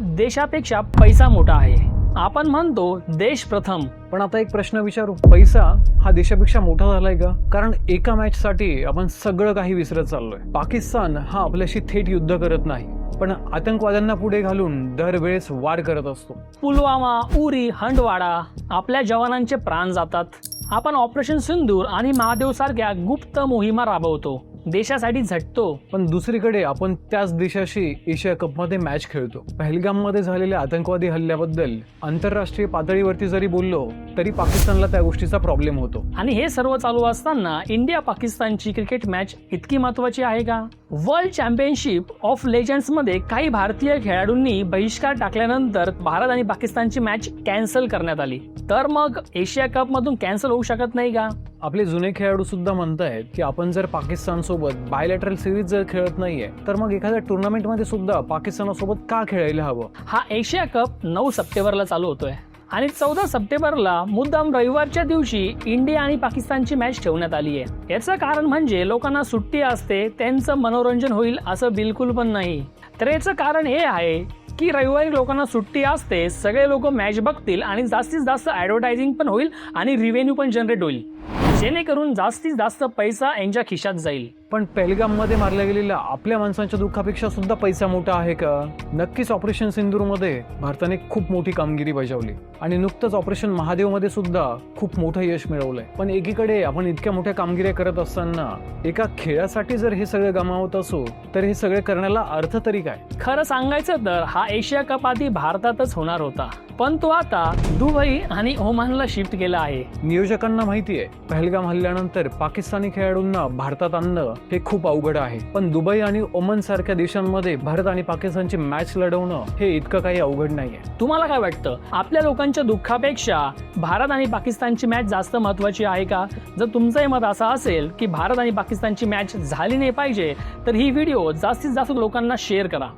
देशापेक्षा पैसा मोठा आहे. आपण म्हणतो देश प्रथम. पण आता एक प्रश्न विचारू. पैसा हा देशापेक्षा मोठा झालाय का? कारण एका मॅच साठी आपण सगळं काही विसरत चाललोय. पाकिस्तान हा आपल्याशी थेट युद्ध करत नाही. पण आतंकवाद्यांना पुढे घालून दरवेळेस वार करत असतो. पुलवामा उरी हंडवाडा आपल्या जवानांचे प्राण जातात. आपण ऑपरेशन सिंदूर आणि महादेव सारख्या गुप्त मोहिमा राबवतो. देशासाठी झटतो. पण दुसरीकडे आपण त्याच देशाशी एशिया कपमध्ये मॅच खेळतो. पहलगाममध्ये झालेल्या आतंकवादी हल्ल्याबद्दल आंतरराष्ट्रीय पातळीवरती जरी बोललो तरी पाकिस्तानला त्या गोष्टीचा प्रॉब्लेम होतो. आणि हे सर्व चालू असताना इंडिया पाकिस्तानची क्रिकेट मॅच इतकी महत्वाची आहे का? वर्ल्ड चॅम्पियनशिप ऑफ लेजंड्समध्ये काही भारतीय खेळाडूंनी बहिष्कार टाकल्यानंतर भारत आणि पाकिस्तानची मॅच कॅन्सल करण्यात आली. तर मग एशिया कप मधून कॅन्सल होऊ शकत नाही का? आपले जुने खेळाडू सुद्धा म्हणतायत की आपण जर पाकिस्तान सोबत बायलॅटरल सिरीज जर खेळत नाहीये तर मग एखाद्या टुर्नामेंटमध्ये सुद्धा पाकिस्तानासोबत का खेळायला हवं? हा एशिया कप नऊ सप्टेंबरला चालू होतोय. आणि चौदा सप्टेंबरला मुद्दाम रविवारच्या दिवशी इंडिया आणि पाकिस्तानची मॅच ठेवण्यात आली आहे याचं कारण म्हणजे लोकांना सुट्टी असते त्यांचं मनोरंजन होईल असं बिलकुल पण नाही. तर याचं कारण हे आहे की रविवारी लोकांना सुट्टी असते सगळे लोक मॅच बघतील आणि जास्तीत जास्त ॲडव्हर्टायझिंग पण होईल आणि रिव्हेन्यू पण जनरेट होईल. जेणेकरून जास्तीत जास्त पैसा यांच्या खिशात जाईल. पण पेलगाममध्ये मारल्या गेलेल्या आपल्या माणसांच्या दुःखापेक्षा सुद्धा पैसा मोठा आहे का? नक्कीच ऑपरेशन सिंदूरमध्ये भारताने खूप मोठी कामगिरी बजावली. आणि नुकतंच ऑपरेशन महादेवमध्ये सुद्धा खूप मोठं यश मिळवलंय. पण एकीकडे आपण इतक्या मोठ्या कामगिऱ्या करत असताना एका खेळासाठी जर हे सगळं गमावत असो तर हे सगळे करण्याला अर्थ तरी काय? खरं सांगायचं तर हा एशिया कप आधी भारतातच होणार होता. पण तो आता दुबई आणि ओमानला शिफ्ट केला आहे. नियोजकांना माहितीये पहलगाम हल्ल्यानंतर पाकिस्तानी खेळाडूंना भारतात आणणं हे खूप अवघड आहे. पण दुबई आणि ओमन सारख्या देशांमध्ये भारत आणि पाकिस्तानची मॅच लढवणं हे इतकं काही अवघड नाहीये. तुम्हाला काय वाटतं? आपल्या लोकांच्या दुःखापेक्षा भारत आणि पाकिस्तानची मॅच जास्त महत्वाची आहे का? जर तुमचंही मत असं असेल की भारत आणि पाकिस्तानची मॅच झाली नाही पाहिजे तर ही व्हिडिओ जास्तीत जास्त लोकांना शेअर करा.